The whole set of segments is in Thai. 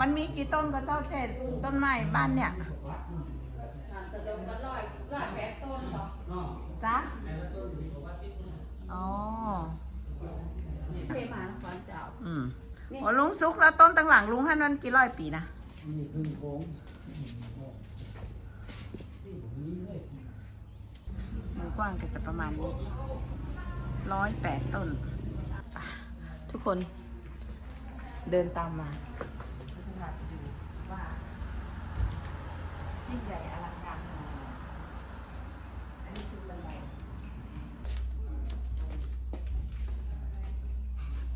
มันมีกี่ต้นก็เจ้าเจ็ดต้นไม้บ้านเนี่ยแต่เดิมก็ร้อยร้อยแปดต้นสอจ๊ะอ๋อเพมานะก่อนเจ้า อืมโอ้ลุงซุกแล้วต้นตั้งหลังลุงให้มันกี่ร้อยปีนะมันกว้างก็จะประมาณนี้ร้อยแปดต้น ทุกคน เดินตามมาจะพาไปดูว่ายิ่งใหญ่อลังการขนาดไหนอันนี้คือบันได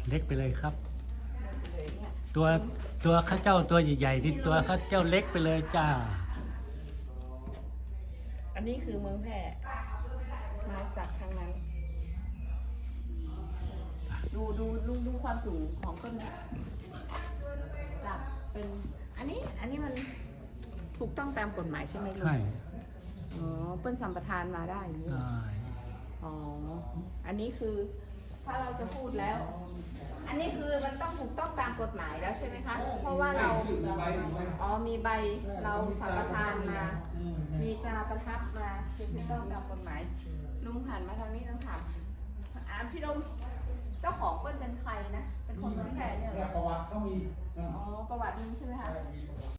เล็กไปเลยครับเดินไปเลยเนี่ย ตัวตัวข้าเจ้าตัวใหญ่ๆนี่ตัวข้าเจ้าเล็กไปเลยจ้า อันนี้คือเมืองแพร่ไม้สักทั้งนั้น ดูดูดูดูความสูงของต้นเนี้ยจากเป็นอันนี้อันนี้มันถูกต้องตามกฎหมายใช่ไหมลูกใช่อ๋อเปิ้นสัมปทานมาได้อย่างนี้ใช่อ๋อ อันนี้คือถ้าเราจะพูดแล้ว อันนี้คือมันต้องถูกต้องตามกฎหมายแล้วใช่ไหมคะ เพราะว่าเรา อ๋อ มีใบเราสัมปทานมา มีตราประทับมาคือถูกต้องตามกฎหมายลุงผ่านมาทางนี้ต้องถามอ่าพี่ลมเจ้าของเปิ้นเป็นใครนะเป็นคนเมืองแพร่เนี่ยเหรอประวัติเขามีอ๋อ ประวัตินี้ใช่ไหมคะ